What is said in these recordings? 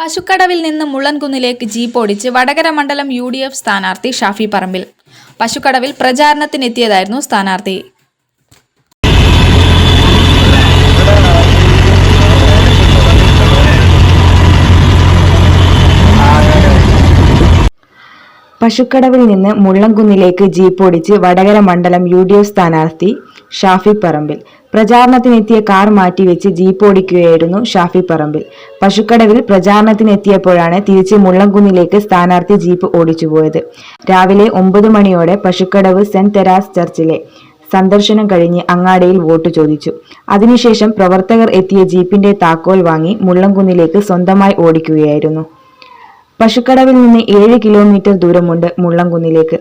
പശുക്കടവിൽ നിന്ന് മുള്ളൻകുന്നിലേക്ക് ജീപ്പ് ഓടിച്ച് വടകര മണ്ഡലം യു ഡി എഫ് സ്ഥാനാർത്ഥി ഷാഫി പറമ്പിൽ പശുക്കടവിൽ പ്രചാരണത്തിനെത്തിയതായിരുന്നു സ്ഥാനാർത്ഥി പശുക്കടവിൽ നിന്ന് മുള്ളൻകുന്നിലേക്ക് ജീപ്പ് ഓടിച്ച് വടകര മണ്ഡലം യു ഡി എഫ് സ്ഥാനാർത്ഥി ഷാഫി പറമ്പിൽ പ്രചാരണത്തിനെത്തിയ കാർ മാറ്റിവെച്ച് ജീപ്പ് ഓടിക്കുകയായിരുന്നു ഷാഫി പറമ്പിൽ പശുക്കടവിൽ പ്രചാരണത്തിനെത്തിയപ്പോഴാണ് തിരിച്ച് മുള്ളംകുന്നിലേക്ക് സ്ഥാനാർത്ഥി ജീപ്പ് ഓടിച്ചുപോയത് രാവിലെ ഒമ്പത് മണിയോടെ പശുക്കടവ് സെന്റ് തെരാസ് ചർച്ചിലെ സന്ദർശനം കഴിഞ്ഞ് അങ്ങാടിയിൽ വോട്ട് ചോദിച്ചു അതിനുശേഷം പ്രവർത്തകർ എത്തിയ ജീപ്പിന്റെ താക്കോൽ വാങ്ങി മുള്ളംകുന്നിലേക്ക് സ്വന്തമായി ഓടിക്കുകയായിരുന്നു പശുക്കടവിൽ നിന്ന് ഏഴ് കിലോമീറ്റർ ദൂരമുണ്ട് മുള്ളംകുന്നിലേക്ക്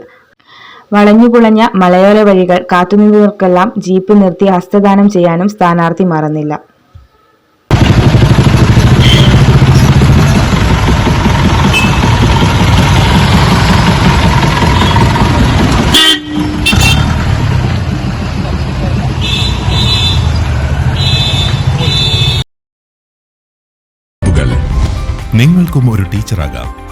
വളഞ്ഞുപുളഞ്ഞ മലയോര വഴികൾ കാത്തുനിന്നവർക്കെല്ലാം ജീപ്പ് നിർത്തി ഹസ്തദാനം ചെയ്യാനും സ്ഥാനാർത്ഥി മറന്നില്ല നിങ്ങൾക്കും ഒരു ടീച്ചറാകാം